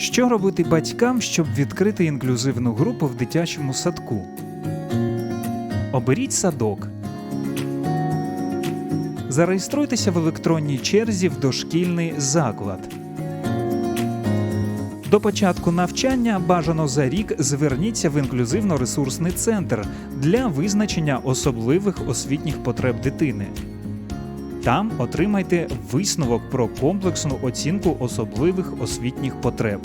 Що робити батькам, щоб відкрити інклюзивну групу в дитячому садку? Оберіть садок. Зареєструйтеся в електронній черзі в дошкільний заклад. До початку навчання бажано за рік зверніться в інклюзивно-ресурсний центр для визначення особливих освітніх потреб дитини. Там отримайте висновок про комплексну оцінку особливих освітніх потреб.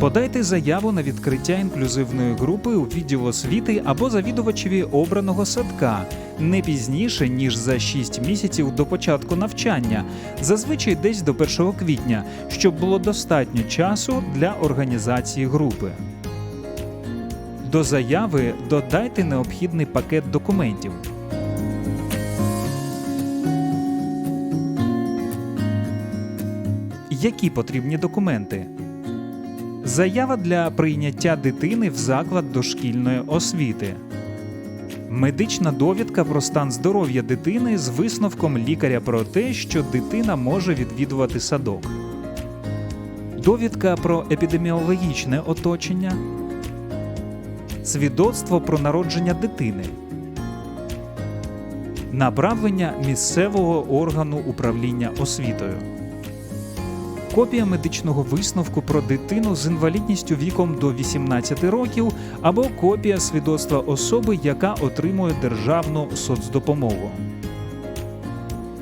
Подайте заяву на відкриття інклюзивної групи у відділ освіти або завідувачеві обраного садка не пізніше ніж за 6 місяців до початку навчання, зазвичай десь до 1 квітня, щоб було достатньо часу для організації групи. До заяви додайте необхідний пакет документів. Які потрібні документи? Заява для прийняття дитини в заклад дошкільної освіти. Медична довідка про стан здоров'я дитини з висновком лікаря про те, що дитина може відвідувати садок. Довідка про епідеміологічне оточення. Свідоцтво про народження дитини. Направлення місцевого органу управління освітою. Копія медичного висновку про дитину з інвалідністю віком до 18 років або копія свідоцтва особи, яка отримує державну соцдопомогу.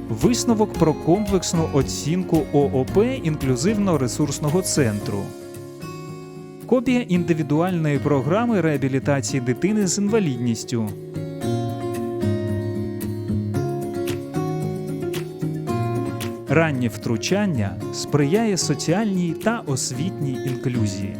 Висновок про комплексну оцінку ООП інклюзивно-ресурсного центру. Копія індивідуальної програми реабілітації дитини з інвалідністю. Раннє втручання сприяє соціальній та освітній інклюзії.